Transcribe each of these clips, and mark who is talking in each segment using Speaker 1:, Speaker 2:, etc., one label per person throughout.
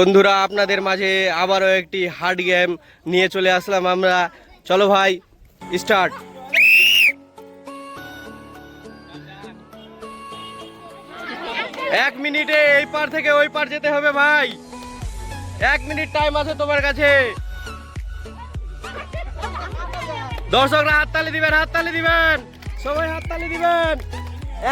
Speaker 1: বন্ধুরা, আপনাদের মাঝে আবারও একটি হার্ড গেম নিয়ে চলে আসলাম আমরা। চলো ভাই স্টার্ট এক মিনিটে এই পার থেকে ওই পার যেতে হবে ভাই। এক মিনিট টাইম আছে তোমার কাছে। দর্শকরা হাততালি দিবেন হাততালি দিবেন। সবাই হাততালি দিবেন।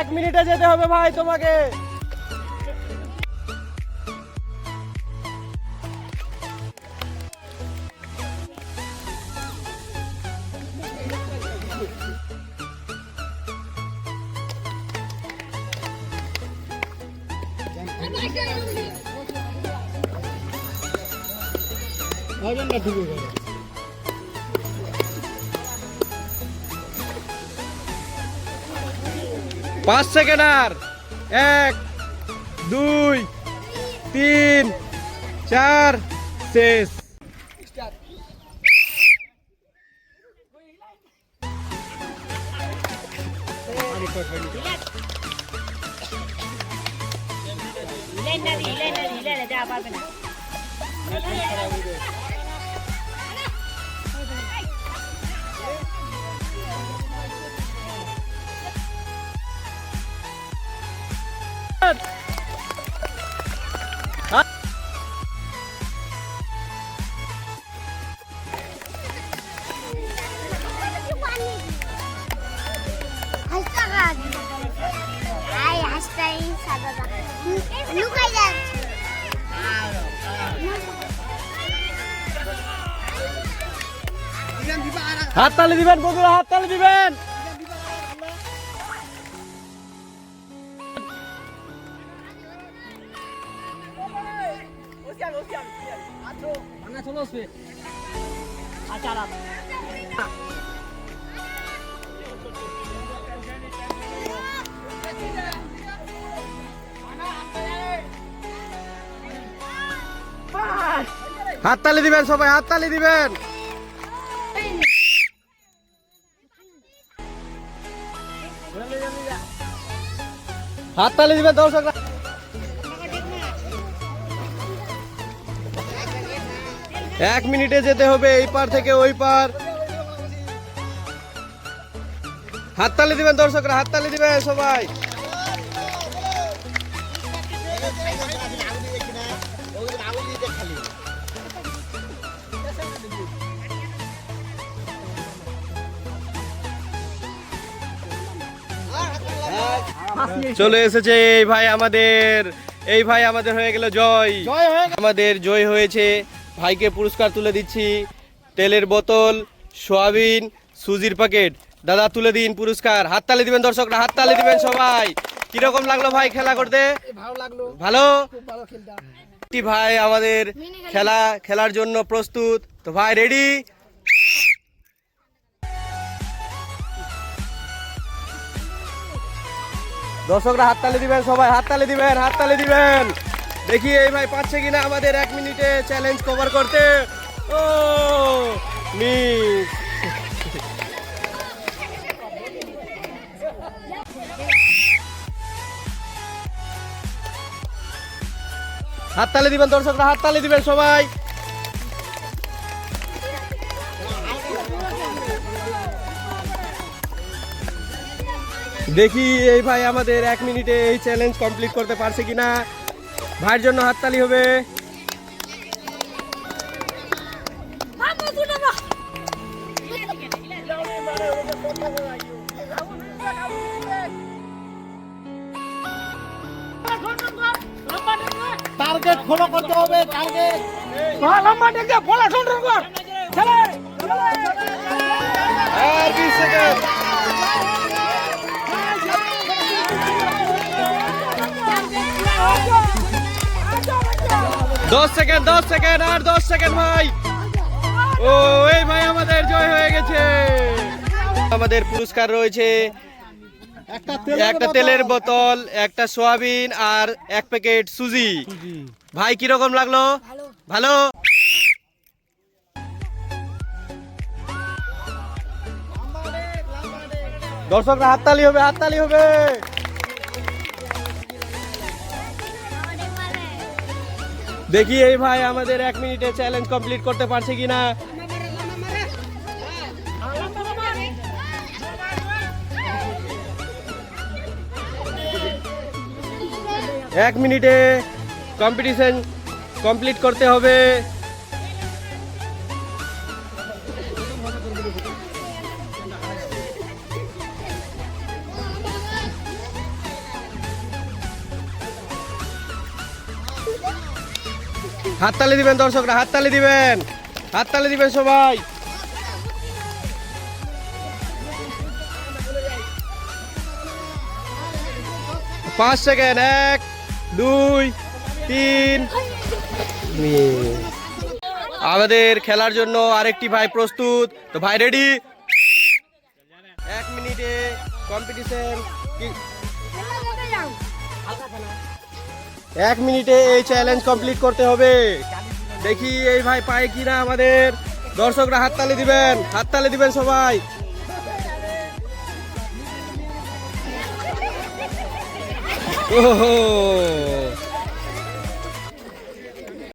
Speaker 1: এক মিনিটে যেতে হবে ভাই তোমাকে। পাঁচ সেকেন্ড আর। এক দুই তিন চার শেষ।
Speaker 2: লেন না দি লেন না দি লেন না
Speaker 3: আই সাদা লুকাই যাচ্ছে
Speaker 1: হাত তালি দিবেন বন্ধুরা হাত দিবেন
Speaker 2: রাম
Speaker 1: হাত তালি দিবেন সবাই, হাততালি দিবেন। হাততালি দিবেন দর্শকরা। এক মিনিটে যেতে হবে এই পার থেকে ওই পার। হাততালি দিবেন দর্শকরা, হাততালি দিবেন সবাই। চলে এসেছে এই ভাই আমাদের এই ভাই আমাদের হয়ে গেল জয়। আমাদের জয় হয়েছে। ভাইকে পুরস্কার তুলে দিচ্ছি। তেলের বোতল সোয়াবিন সুজির প্যাকেট দাদা তুলে দিন পুরস্কার। হাততালি দিবেন দর্শকরা হাততালি দিবেন সবাই। কীরকম লাগল ভাই খেলা করতে?
Speaker 4: ভালো
Speaker 1: ভাই আমাদের খেলা খেলার জন্য প্রস্তুত। তো ভাই রেডি দর্শকরা হাততালি দিবেন, সবাই হাততালি দিবেন হাততালি দিবেন। দেখি এই ভাই পাচ্ছে কিনা আমাদের এক মিনিটে চ্যালেঞ্জ কভার করতে। ও, মিস। হাততালি দিবেন দর্শকরা, হাততালি দিবেন সবাই। দেখি এই ভাই আমাদের এক মিনিটে এই চ্যালেঞ্জ কমপ্লিট করতে পারছে কিনা। ভাইয়ের জন্য হাততালি হবে।
Speaker 4: টার্গেট ফলো করতে হবে টার্গেট
Speaker 1: আর বিশ সেকেন্ড। দশ সেকেন্ড দশ সেকেন্ড আর দশ সেকেন্ড ভাই। ও এই ভাই আমাদের জয় হয়ে গেছে। আমাদের পুরস্কার রয়েছে।
Speaker 4: একটা
Speaker 1: একটা তেলের বোতল একটা সোয়াবিন আর এক প্যাকেট সুজি। ভাই কীরকম লাগল? ভালো? দর্শকরা হাততালি হবে হাততালি হবে। দেখি এই ভাই আমাদের এক মিনিটে চ্যালেঞ্জ কমপ্লিট করতে পারছে কিনা। এক মিনিটে কম্পিটিশন কমপ্লিট করতে হবে। হাততালি দিবেন দর্শকরা, হাততালি দিবেন। হাততালি দিবেন সবাই। পাঁচ সেকেন্ড, এক, দুই, তিন। আমাদের খেলার জন্য আরেকটি ভাই প্রস্তুত। তো ভাই রেডি এক মিনিটে কম্পিটিশন এক মিনিটে এই চ্যালেঞ্জ কমপ্লিট করতে হবে। দেখি এই ভাই পায় কিনা আমাদের। দর্শকরা হাততালি দিবেন হাততালি দিবেন সবাই।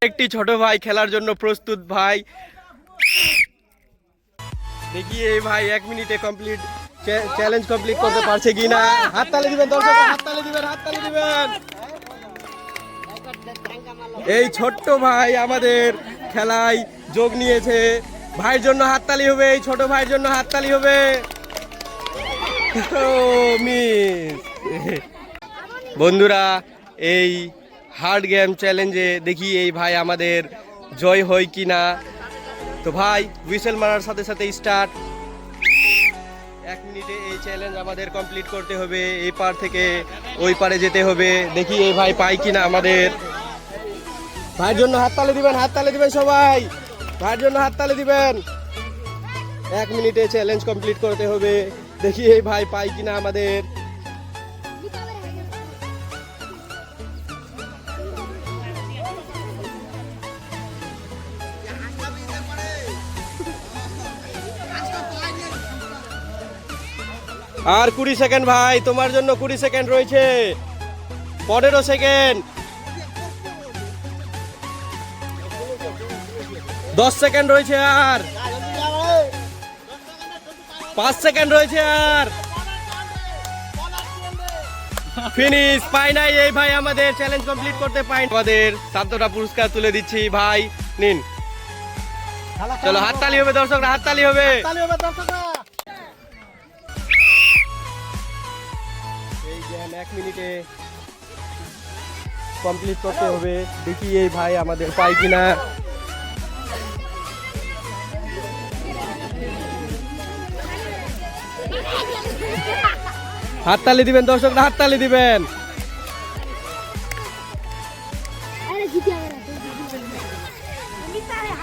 Speaker 1: একটি ছোট ভাই খেলার জন্য প্রস্তুত ভাই। দেখি এই ভাই এক মিনিটে কমপ্লিট চ্যালেঞ্জ কমপ্লিট করতে পারছে কিনা। হাততালি দিবেন দর্শকরা, হাততালি দিবেন হাততালি দিবেন। এই ছোট্ট ভাই আমাদের খেলায় যোগ নিয়েছে। ভাইয়ের জন্য হাততালি হবে, এই ছোট ভাইয়ের জন্য হাততালি হবে। বন্ধুরা, এই হার্ড গেম চ্যালেঞ্জে দেখি এই ভাই আমাদের জয় হয় কি না। তো ভাই, হুইসেল মারার সাথে সাথে স্টার্ট এক মিনিটে এই চ্যালেঞ্জ আমাদের কমপ্লিট করতে হবে, এই পার থেকে ওই পারে যেতে হবে। দেখি এই ভাই পাই কিনা আমাদের। ভাইয়ের জন্য হাত হাততালি দিবেন, হাত হাততালি দিবেন সবাই। ভাইয়ের জন্য হাত হাততালি দিবেন। এক মিনিটে চ্যালেঞ্জ কমপ্লিট করতে হবে। দেখি এই ভাই পাই কিনা আমাদের। আর কুড়ি সেকেন্ড ভাই, তোমার জন্য কুড়ি সেকেন্ড রয়েছে। পনেরো সেকেন্ড। দশ সেকেন্ড রয়েছে আর। পাঁচ সেকেন্ড রয়েছে আর। ফিনিশ পাই নাই এই ভাই আমাদের চ্যালেঞ্জ কমপ্লিট করতে পাই আমাদের সাতটা পুরস্কার তুলে দিচ্ছি ভাই। নিন। চলো হাততালি হবে দর্শকরা হাততালি হবে। এই জ্ঞান এক মিনিটে কমপ্লিট করতে হবে। দেখি এই ভাই আমাদের পাই কিনা। হাততালি দিবেন, দর্শকরা, হাততালি দিবেন।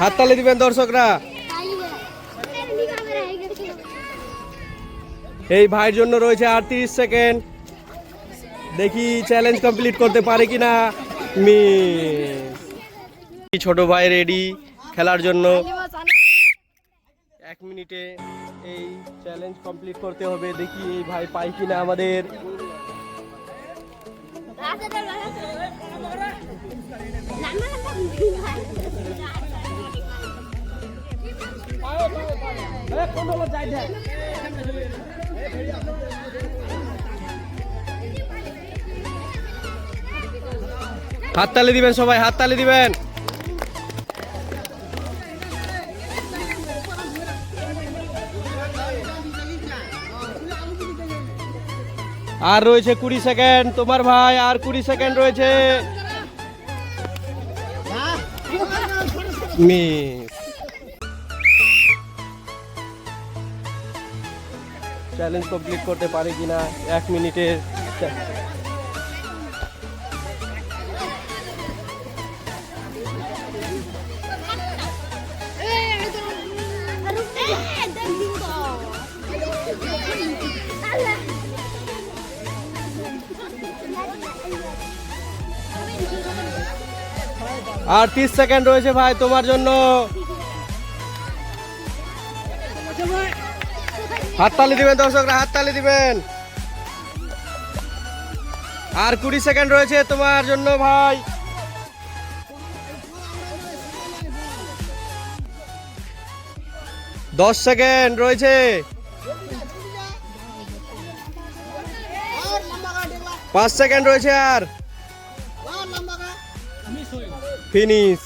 Speaker 1: হাততালি দিবেন, দর্শকরা। এই ভাইয়ের জন্য রয়েছে আর তিরিশ সেকেন্ড। দেখি চ্যালেঞ্জ কমপ্লিট করতে পারে কিনা মি ছোট ভাই রেডি খেলার জন্য। মিনিটে এই চ্যালেঞ্জ কমপ্লিট করতে হবে। দেখি এই ভাই পাই কিনা আমাদের। হাততালি দিবেন সবাই হাততালি দিবেন। আর রয়েছে কুড়ি সেকেন্ড। তোমার ভাই, আর কুড়ি সেকেন্ড রয়েছে। চ্যালেঞ্জ কমপ্লিট করতে পারে কিনা? এক মিনিটের আর তিরিশ সেকেন্ড রয়েছে ভাই তোমার জন্য। হাততালি দিবেন দর্শকরা, হাততালি দিবেন। আর কুড়ি সেকেন্ড রয়েছে তোমার জন্য ভাই। দশ সেকেন্ড রয়েছে। পাঁচ সেকেন্ড রয়েছে আর। ফিনিশ